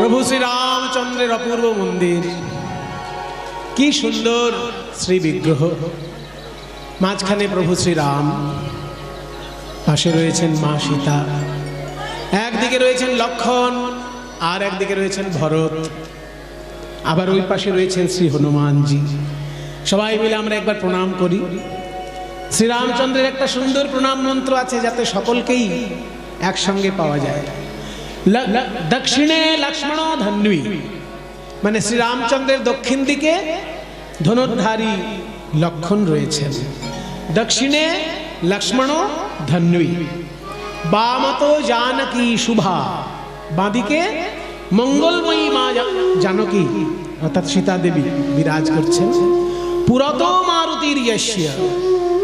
প্রভু শ্রী রামচন্দ্রের অপূর্ব মন্দির। কি সুন্দর শ্রী বিগ্রহ। মাঝখানে প্রভু শ্রী রাম পাশে রয়েছেন মা সীতা। একদিকে রয়েছেন লক্ষণ, আর একদিকে রয়েছেন ভরত। আবার ওই পাশে রয়েছেন শ্রী হনুমানজি। সবাই মিলে আমরা একবার প্রণাম করি। শ্রীরামচন্দ্রের একটা সুন্দর প্রণাম মন্ত্র আছে যাতে সকলকেই একসঙ্গে পাওয়া যায়। দক্ষিণে লক্ষ্মণ ধন্বী মানে শ্রীরামচন্দ্রের দক্ষিণ দিকে ধনুর্ধারী লক্ষণ রয়েছেন দক্ষিণে লক্ষ্মণ ধন্বী বামত জানকী শুভা বাঁদিকে মঙ্গলময়ী মা জানকী অর্থাৎ সীতা দেবী বিরাজ করছেন পুরত মারুতির যশ্য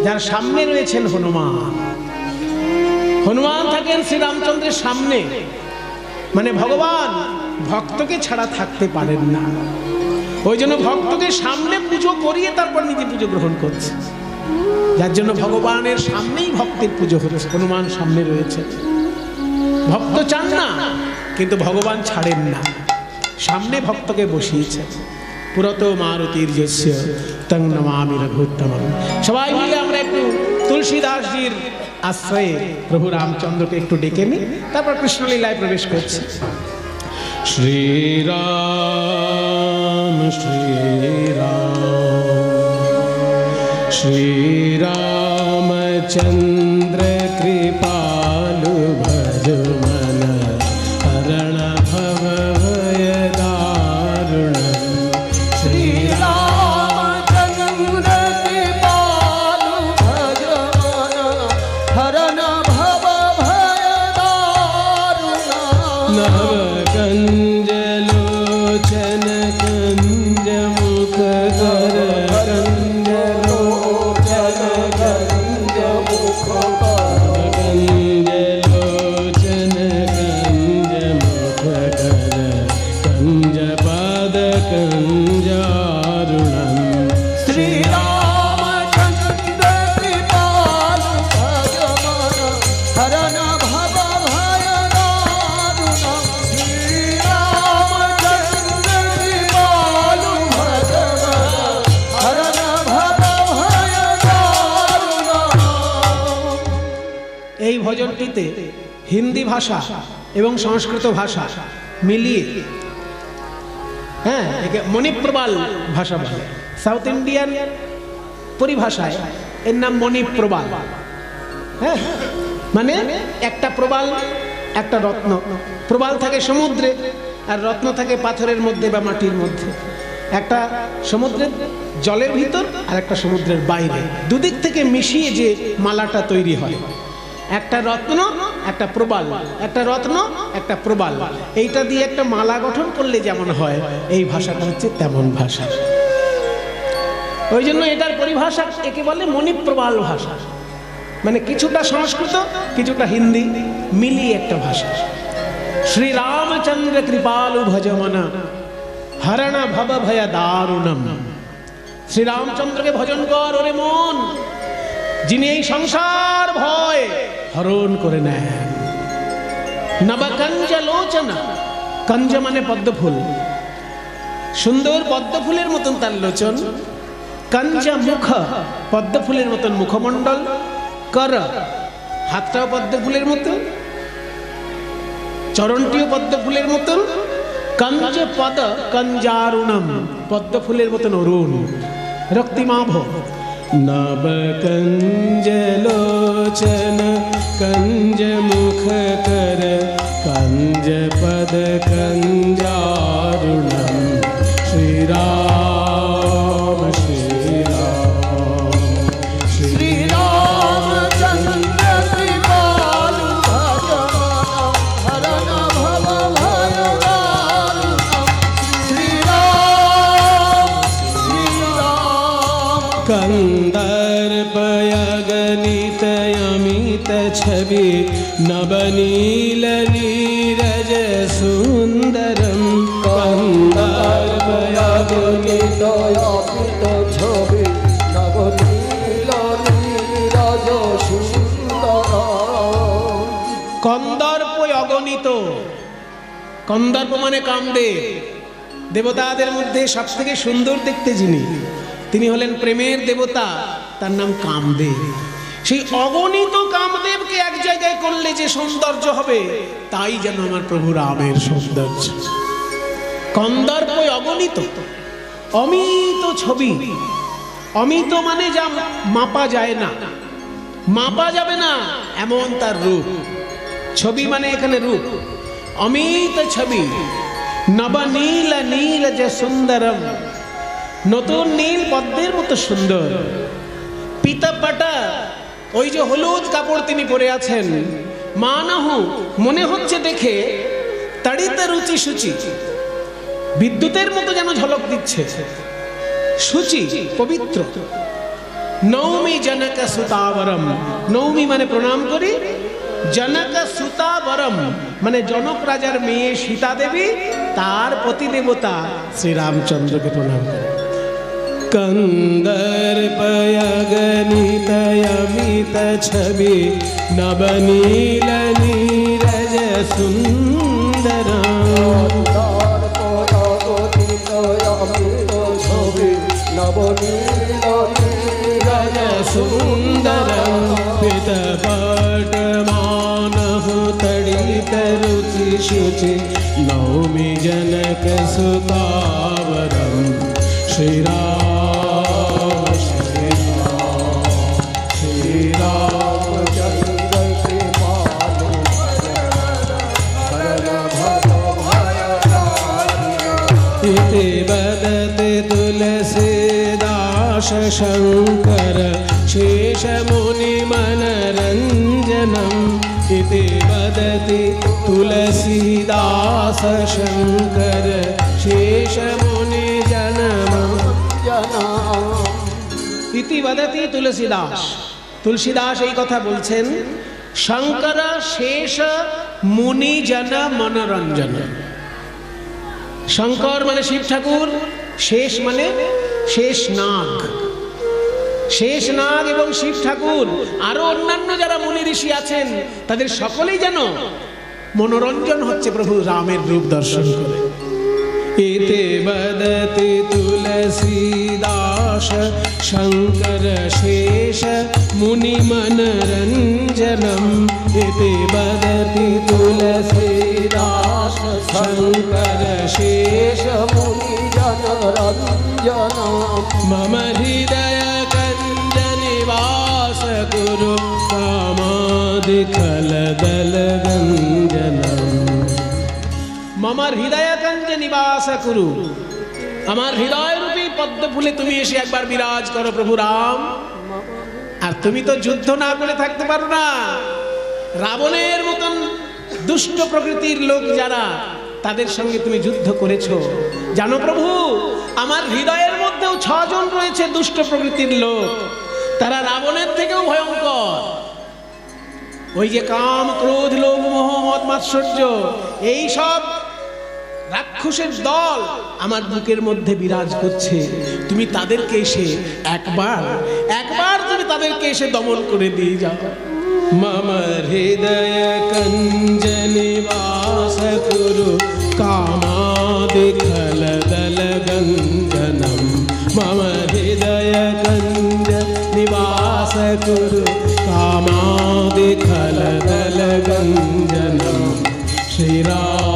যার সামনে রয়েছেন হনুমান। হনুমান থাকেন শ্রীরামচন্দ্রের সামনে। মানে ভগবান ভক্তকে ছাড়া থাকতে পারেন না। ওই জন্য ভক্তকে সামনে পুজো করিয়ে তারপর নিজে পুজো গ্রহণ করছে। যার জন্য ভগবানের সামনেই ভক্তের পুজো হচ্ছে, হনুমান সামনে রয়েছে। ভক্ত চান না, কিন্তু ভগবান ছাড়েন না। সামনে ভক্তকে বসিয়েছে। পুরত মারুতির যস্য তং নমামি রঘুত্তম সবাই মিলে আমরা একটু তুলসীদাসজির আশ্রয়ে প্রভু রামচন্দ্রকে একটু ডেকে নি তারপর কৃষ্ণলীলায় প্রবেশ করছি। শ্রীরাম শ্রীরাম শ্রীরামচন্দ্র मुख এই হিন্দি ভাষা এবং সংস্কৃত ভাষা মিলিয়ে। হ্যাঁ একে মণিপ্রবাল ভাষা বলে। সাউথ ইন্ডিয়ান পরিভাষায় এর নাম মণিপ্রবাল। হ্যাঁ মানে একটা প্রবাল, একটা রত্ন। প্রবাল থাকে সমুদ্রে আর রত্ন থাকে পাথরের মধ্যে বা মাটির মধ্যে। একটা সমুদ্রের জলের ভিতর আর একটা সমুদ্রের বাইরে। দুদিক থেকে মিশিয়ে যে মালাটা তৈরি হয়। একটা রত্ন, একটা প্রবাল। একটা রত্ন, একটা প্রবাল। এইটা দিয়ে একটা মালা গঠন করলে যেমন হয়, এই ভাষাটা হচ্ছে তেমন ভাষা। ওই জন্য এটার পরিভাষা একে বলে মণিপ্রবাল ভাষা। মানে কিছুটা সংস্কৃত, কিছুটা হিন্দি, মিলিয়ে একটা ভাষা। শ্রী রামচন্দ্র কৃপালু ভজমন, হরণ ভব ভয় দারুণম। শ্রী রামচন্দ্রকে ভজন কর ওরে মন। যিনি এই সংসার ভয় হরণ করে নেন। নবকঞ্জ লোচনা কঞ্জ মানে পদ্মফুল। সুন্দর পদ্মফুলের মতন তার লোচন। কঞ্জ মুখ পদ্মফুলের মতন মুখমণ্ডল। কর হাতটাও পদ্মফুলের মতন। চরণটিও পদ্মফুলের মতন। কঞ্জ পদ কঞ্জারুণম, পদ্মফুলের মতন অরুণ। রক্তিমাভ। नवकञ्जलोचन कञ्ज लोचन कञ्जमुखकर कञ्जपद श्रीरा সুন্দর। সুন্দর। কন্দর্প অগণিত অমিত ছবি নবনীল নীরজ সুন্দরম কন্দর্প অগণিত কন্দর্প মানে কামদেব দেবতাদের মধ্যে সব থেকে সুন্দর দেখতে যিনি তিনি হলেন প্রেমের দেবতা তার নাম কামদেব। সেই অগণিত কামদেবকে এক জায়গায় করলে যে সৌন্দর্য হবে, তাই যেন আমার প্রভু রামের সৌন্দর্য। কন্দর্প অগণিত, অমিত ছবি। অমিত মানে যা মাপা যায় না। মাপা যাবে না, এমন তার রূপ। ছবি মানে এখানে রূপ। অমিত ছবি। নব নীল নীল যে সুন্দরম। নতুন নীল পদ্মের মতো সুন্দর। পিতাপাটা ওই যে হলুদ কাপড় তিনি পরে আছেন, মা মানাহু মনে হচ্ছে দেখে তাড়িতে রুচি সুচি, বিদ্যুতের মতো যেন ঝলক দিচ্ছে। সুচি, পবিত্র। নৌমি জনক সুতাবরম। নৌমি মানে প্রণাম করি। জনক সুতাবরম মানে জনক রাজার মেয়ে সীতা দেবী তার প্রতিদেবতা শ্রীরামচন্দ্রকে প্রণাম করে। কন্দর্পয়গণিতয়মিত ছবি নবনীল নীরজ সুন্দর তার পদাগতিত অমৃত ছবি तुलसीदास शङ्कर शेषमुनिमनरञ्जनम् इति वदति तुलसीदास शङ्कर शेषमुनिजनम् जना ইতি বদতি তুলসীদাস তুলসীদাস এই কথা বলছেন শঙ্কর শেষ মুনিজন মনোরঞ্জন শঙ্কর মানে শিব ঠাকুর শেষ মানে শেষ নাগ। শেষ নাগ এবং শিব ঠাকুর, আরও অন্যান্য যারা মুনি ঋষি আছেন, তাদের সকলেই যেন মনোরঞ্জন হচ্ছে প্রভু রামের রূপ দর্শন করে। এতে বদতি তুলসীদাস শঙ্কর শেষ, মুনি মনরঞ্জনম। এতে বদতি তুলসীদাস শঙ্কর শেষ मुनि जन रंजन मम हृदय कञ्ज निवास कुरु कामादिखल दल মামার হৃদয় কঞ্জ নিবাস কুরু আমার হৃদয় রূপী পদ্ম ফুলে তুমি এসে একবার বিরাজ করো প্রভু রাম আর তুমি তো যুদ্ধ না করে থাকতে পারো না রাবণের মতন দুষ্ট প্রকৃতির লোক যারা তাদের সঙ্গে তুমি যুদ্ধ করেছ। জানো প্রভু, আমার হৃদয়ের মধ্যেও ছজন রয়েছে দুষ্ট প্রকৃতির লোক। তারা রাবণের থেকেও ভয়ঙ্কর। ওই যে কাম, ক্রোধ, লোভ, মোহ, মদ, মাৎসর্য, এই সব রাক্ষসের দল আমার বুকের মধ্যে বিরাজ করছে। তুমি তাদেরকে এসে একবার একবার তুমি তাদেরকে এসে দমন করে দিয়ে যাও। মম হৃদয় কঞ্জ নিবাস কুরু কামাদি খল দল গঞ্জনম মম হৃদয়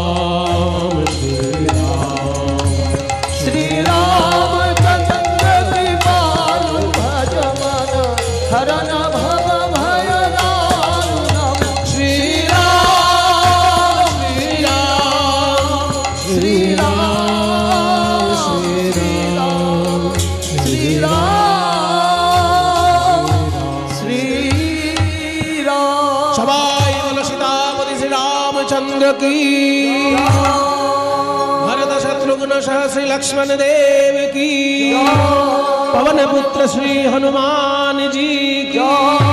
की। भरत शत्रुघ्न श्री लक्ष्मण देव की। पवन पुत्र श्री हनुमान जी की।